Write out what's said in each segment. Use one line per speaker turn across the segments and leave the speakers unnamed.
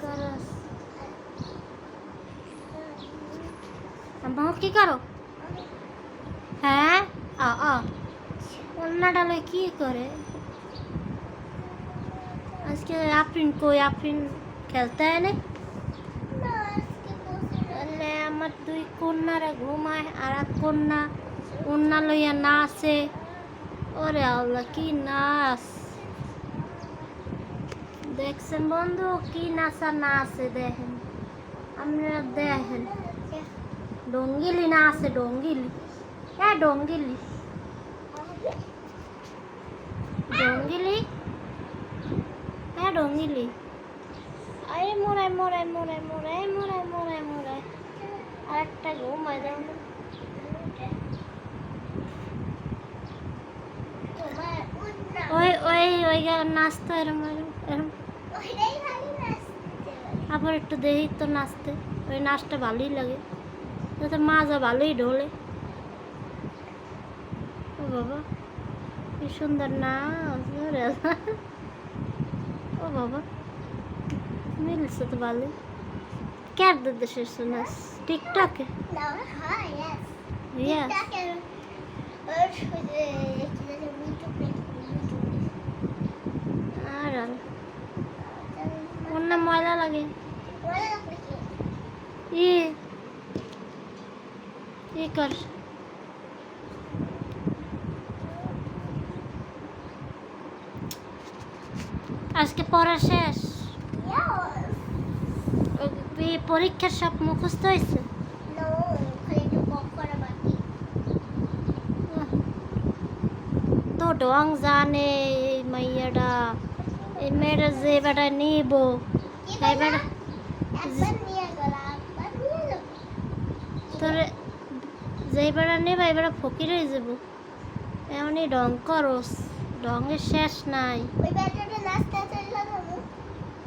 করস আম্মা কি করো হ্যাঁ আ আ অন্যটা লই কি করে আজকে আফরিন কই আফরিন খেলতে হয় না তাহলে আমার দুই কন্যারা ঘুমায় আর এক কন্যা কন্যা লইয়া নাচে ওরে আল্লাহ কি নাচ দেখছেন বন্ধু কি নাচা নাচে দেখেন আপনারা দেখেন ডঙ্গিলি না আছে ডঙ্গিলি হ্যাঁ ডঙ্গিলি ডঙ্গিলি হ্যাঁ ডঙ্গিলি আরে মোড়াই মোড়াই মোড়াই মোড়াই মোড়াই মোড়াই মোড়াই আরেকটা ঘুমাই দাও না ওই ওই ওই গা- নাচতো এরম এরম এরম আবার একটু দেখি তো নাচতে। ওই নাচটা ভালোই লাগে। তো মাজা ভালোই ঢোলে। ও বাবা কি সুন্দর নাচ ও বাবা মিলছে তো ভালোই। কার দেশে নাচ? টিকটকে আর আর ওর না ময়লা লাগে। ই ই কর আজকে পড়া শেষ পরীক্ষার সব মুখস্থ হয়েছে তো ডং জানে এই মাইয়াটা এই মেয়েটা যে বেটা নিব এই বেটা ফকির হয়ে যাব। ডং করস ডঙের শেষ নাই।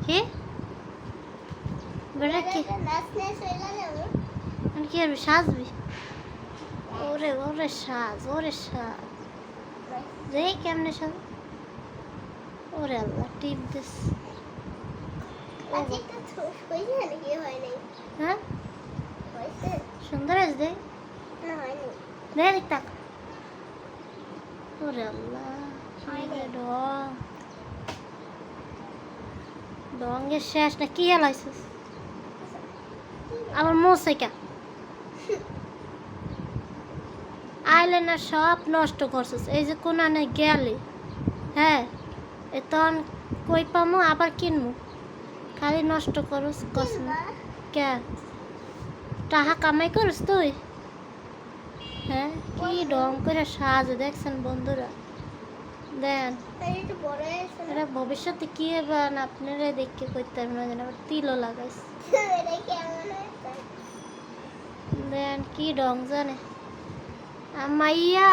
কি? কি? মানে সাজবি? ওরে ওরে সাজ ওরে সাজ। যে কেমনে সাজ ওরে আল্লাহ, টিপ দিস। হ্যাঁ সুন্দর আছে দে দে দেখ তাক। ওরে আল্লাহ কি রে। ডং ডঙ্গের শেষ না কি হেলাইছিস আমার মোসাইকা আইলাইনার সব নষ্ট করছিস এই যে কোনানে গেলি হ্যাঁ তখন কই পামু? আবার কিনমু? খালি নষ্ট করস কসম কে? টাকা কামাই করিস তুই? হ্যাঁ কি ডং করে সাজ দেখছেন বন্ধুরা? দেন। এটা ভবিষ্যতে কি হবে আপনারা দেখে করতে পারবেন, না যেন আবার তিলও লাগাইস। দেন, কি ডং জানে? মাইয়া!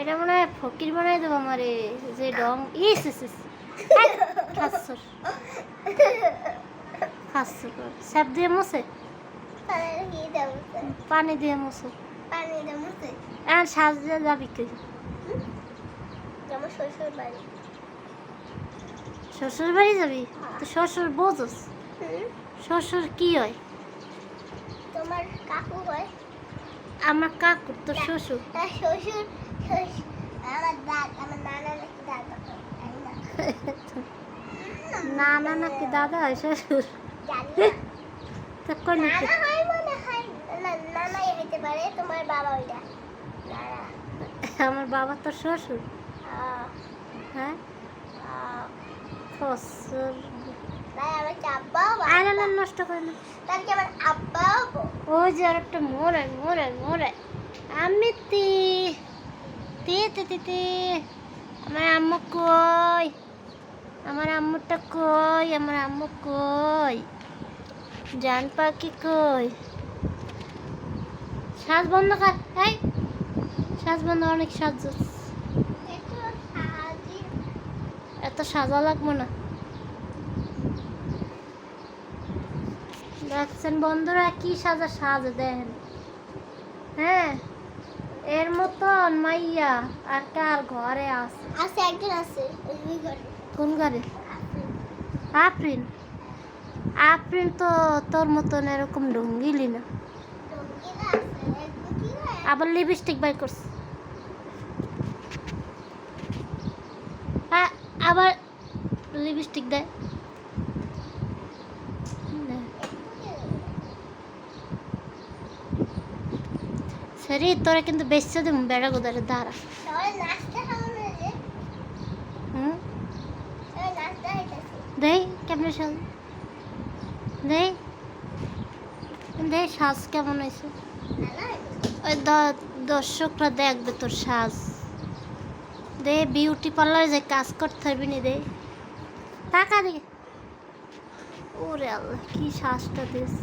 এটা মনে হয় ফকির বানাই দেবো আমারে, যে ডং ইস ইস। ইস খাচ্ছর খাচ্ছর স্যাপ দিয়ে মুছে? পানি দিয়ে মুছে। এখন সাজ দিয়ে যাবি কি শ্বশুর বাড়ি যাবি? তো শ্বশুর বোঝস। শ্বশুর কি হয়?
তোমার কাকু হয়
আমার কাকু তো শ্বশুর।
শ্বশুর শ্বশুর আমার দাদ আমার নানা নাকি দাদা হয়, না?
না না নাকি দাদা হয় শ্বশুর? আমার বাবা তো শ্বশুর। হ্যাঁ? নষ্ট করে না।
আমার
ওই যে আর একটা মোড়ে মোড়ে মোড়ে আমি তি তে তে তে তে। আমার আম্মু কই? আমার আম্মুটা কই? আমার আম্মু কই? জান পাখি কই? শ্বাস বন্ধ কর। এই শ্বাস বন্ধ অনেক সাজ এত সাজা লাগবো না। দেখছেন বন্ধুরা কি সাজা সাজে দেন। হ্যাঁ এর মতন মাইয়া আর কার ঘরে আছে?
আছে একজন আছে
কোন ঘরে। আফরিন? আফরিন তো তোর মতন এরকম ঢঙ্গিলি না। আবার লিপস্টিক বাই করছে। আবার লিপস্টিক দেয়। সরি তোরা কিন্তু বেশি দিম বেড়া গোদারে দাঁড়া। দেই কেমন দেই দেই সাজ কেমন হয়েছে? ওই দ- দর্শকরা দেখবে তোর সাজ। দে বিউটি পার্লারে যে কাজ করতে পারবি নি দে। টাকা দিকে ওরে আল্লাহ কি শ্বাসটা দিস।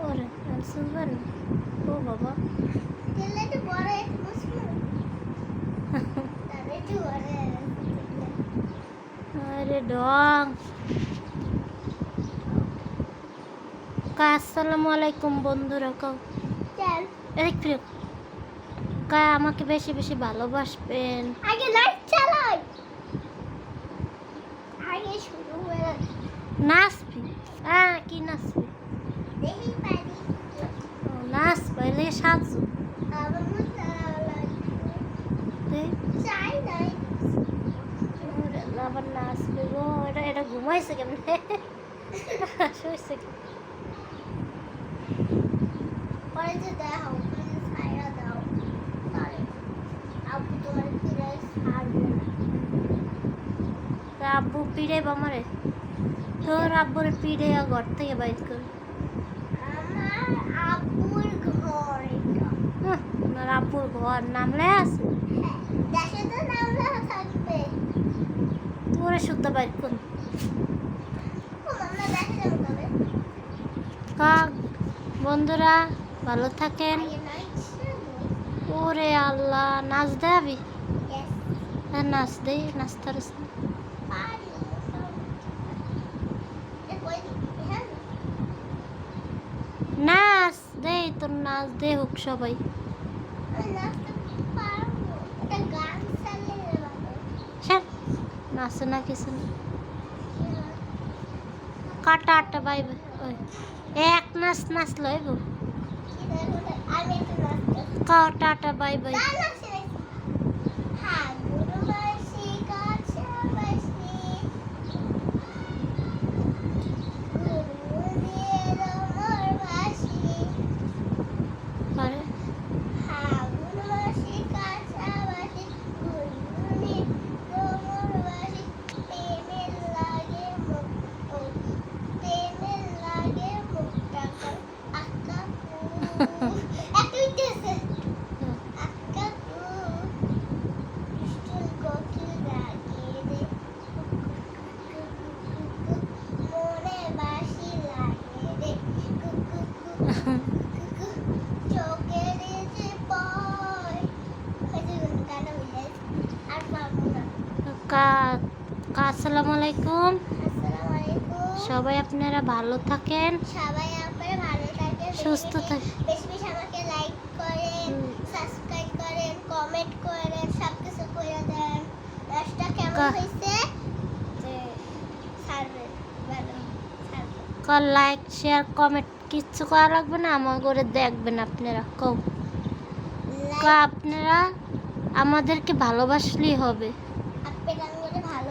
ওরে আর শুনবেন ও বাবা।
দিলে একটু বড় একটু মুসমু তাহলে একটু বড় হয়ে গেছে।
আরে ডং কা আসসালামু আলাইকুম বন্ধুরা এদিক কা আমাকে বেশি বেশি ভালোবাসবেন।
আগে লাইট চালাই। আগে শুরু হয়ে
নাচবি? হ্যাঁ কি নাচবি? নাচ পাইলে সাজু। আবার নাচবে গো। এটা এটা ঘুমাইছে কেমনে? শুয়েছে কেমনে?
পরে যে দাও প্লিজ ছাইরা দাও তাহলে আপু তোমার ফিরে ছাড়বে না
আব্বু পিড়ে বামারে। তোর আব্বুরে পিড়ে ঘর থেকে বাইর কর।
আমার আব্বুর ঘর এটা
আব্বুর ঘর নামলে আছে।
হ্যাঁ, দেশে তো নাম থাকবে
তোরে শুদ্ধ বাইর কর কাক বন্ধুরা ভালো থাকেন। ওরে আল্লাহ নাচ দেবি হ্যাঁ নাচ দে নাচতে নাচ দে তোর নাচ দে হোক সবাই। নাচে না কিছু না। কাটা আটটা বাই বাই ওই, এক নাচ নাচ লইব
আমি একটু নাচতে
কাটা আটটা বাই বাই
গান আছে হ্যাঁ গুরুবাসী কাছাবাসী গুরু দিয়ে রমর বাসী
পারে
হ্যাঁ গুরুবাসী কাছাবাসী গুরু দিয়ে রমর বাসী প্রেমের লাগে মুখ ও প্রেমের লাগে মুখটা কর আক্কা একটু উঠতেছে আক্কা পিস্টল কোকিল লাগিয়ে দে মনে বাসি লাগিয়ে দে চোখের যে পয় হয়তো গানটা বুঝে আর পাবো না
কা কা আসসালামু আলাইকুম
আসসালামু আলাইকুম
সবাই আপনারা ভালো থাকেন।
সবাই আপনারা ভালো থাকেন
সুস্থ থাকেন।
বেশি বেশি আমাকে লাইক করেন সাবস্ক্রাইব করেন কমেন্ট করেন সব কিছু করে দেন। নাচটা কেমন
কা-
হয়েছে? যে ছাড়বেন ভালো ছাড়বেন
কা লাইক শেয়ার কমেন্ট কিচ্ছু করা লাগবে না আমার করে দেখবেন আপনারা। কও কা আপনারা আমাদেরকে ভালোবাসলেই হবে।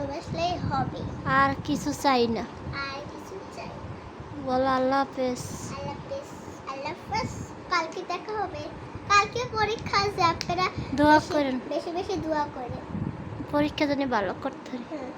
ভালোবাসলেই হবে।
আর কিছু চাই না।
আর কিছু চাই
বলো আল্লাহ হাফেজ।
আল্লাহ হাফেজ। আল্লাহ হাফেজ। কালকে দেখা হবে। কালকে পরীক্ষা আছে আপনারা
দোয়া করেন।
বেশি বেশি দোয়া করেন।
পরীক্ষা জানি ভালো করতে পারি
হুম